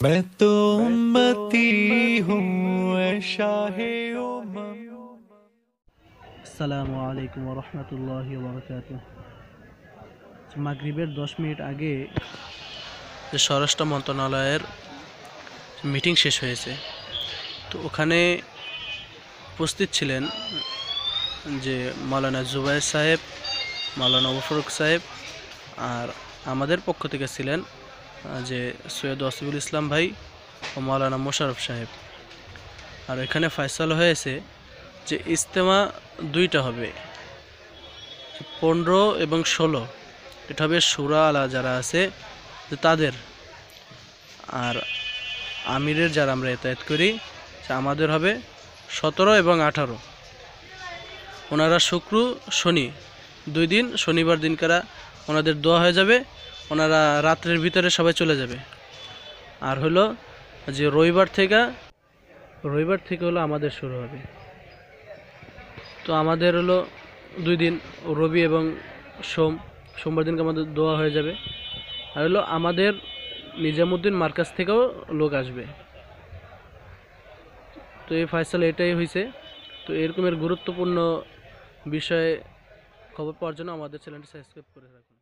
मैं तो उम्मती हूँ ऐ शाहे उमम আসসালামু আলাইকুম রহমতুল্লাহ বরকাত মাগরিবের দশ মিনিট আগে যে স্বরাষ্ট্র মন্ত্রণালয়ের মিটিং শেষ হয়েছে তো ওখানে উপস্থিত ছিলেন যে মাওলানা জুবাইর সাহেব মাওলানা মুফরুক সাহেব আর আমাদের পক্ষ থেকে ছিলেন আহ, যে সৈয়দ ওয়াসিবুল ইসলাম ভাই ও মাওলানা মোশারফ সাহেব। আর এখানে ফয়সালা হয়েছে যে ইজতেমা দুইটা হবে, পনেরো এবং ষোলো। এটা হবে সুরা আলা যারা আছে, যে তাদের। আর আমিরের যারা আমরা এতায়াত করি আমাদের হবে সতেরো এবং আঠারো। ওনারা শুক্র, শনি। দুই দিন, শনিবার দিনকারা ওনাদের দোয়া হয়ে যাবে। ওনারা রাত্রের ভিতরে সবাই চলে যাবে। আর হলো যে রবিবার থেকে রবিবার থেকে হলো আমাদের শুরু হবে। তো আমাদের হলো দুই দিন, রবি এবং সোম, সোমবার দিনকে আমাদের দোয়া হয়ে যাবে। আর হলো আমাদের নিজামুদ্দিন মার্কাজ থেকেও লোক আসবে। তো এই ফয়সালা এটাই হয়েছে তো এরকমের গুরুত্বপূর্ণ বিষয়ে খবর পাওয়ার জন্য আমাদের চ্যানেলটি সাবস্ক্রাইব করে রাখুন।